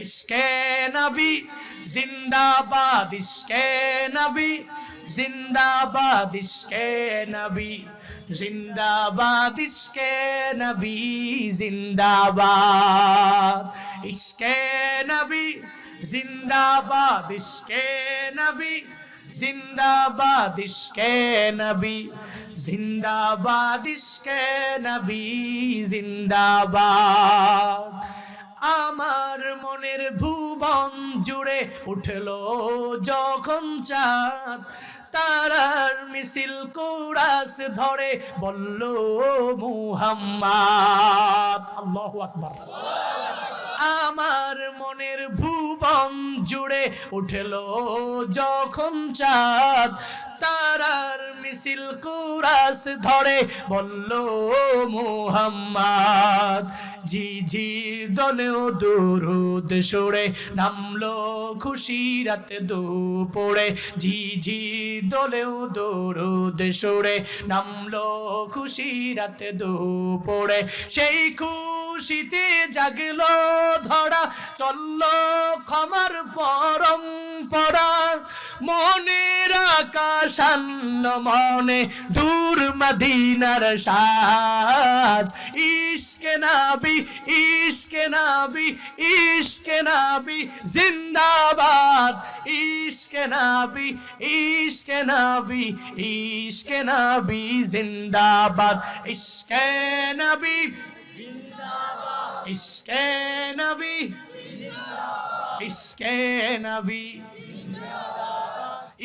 ইশকে নবী, জিন্দাবাদ ইশকে নবী, জিন্দাবাদ ইশকে নবী, জিন্দাবাদ ইশকে নবী, জিন্দাবাদ ইশকে নবী, জিন্দাবাদ ইশকে নবী, জিন্দাবাদ ইশকে নবী, জিন্দাবাদ ইশকে নবী, জিন্দাবাদ আমার মনের ভুবন জুড়ে উঠল যখন চাঁদ। তারার মিছিল কুরাস ধরে বলল মুহাম্মদ! আল্লাহু আকবার। আমার মনের ভুবন জুড়ে উঠল যখন চাঁদ। তারার মিছিল কুরাস ধরে, বলল মুহাম্মদ জি দলেও দুরুদ সরে, নামলো খুশি রাত দুপুরে জি দলেও দুরুদ সরে, নামলো খুশি রাত দুপুরে, সেই খুশিতে জাগলো ধরা, চলল ক্ষমার পরম্পরা মনের আকাশান্ন মনে দূর মদিনার সাজ। ইশকে নাবি ইশকে নাবি ইশকে নাবি, জিন্দাবাদ। ইশকে নাবি ইশকে নাবি ইশকে নাবি, জিন্দাবাদ। ইশকে নাবি, ইশকে নবী ইশকে নবী।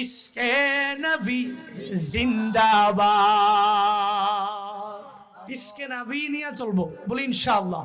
ইশকে নবী জিন্দাবাদ। ইসকে নবী নিয়ে চলবো বলি ইনশাআল্লাহ।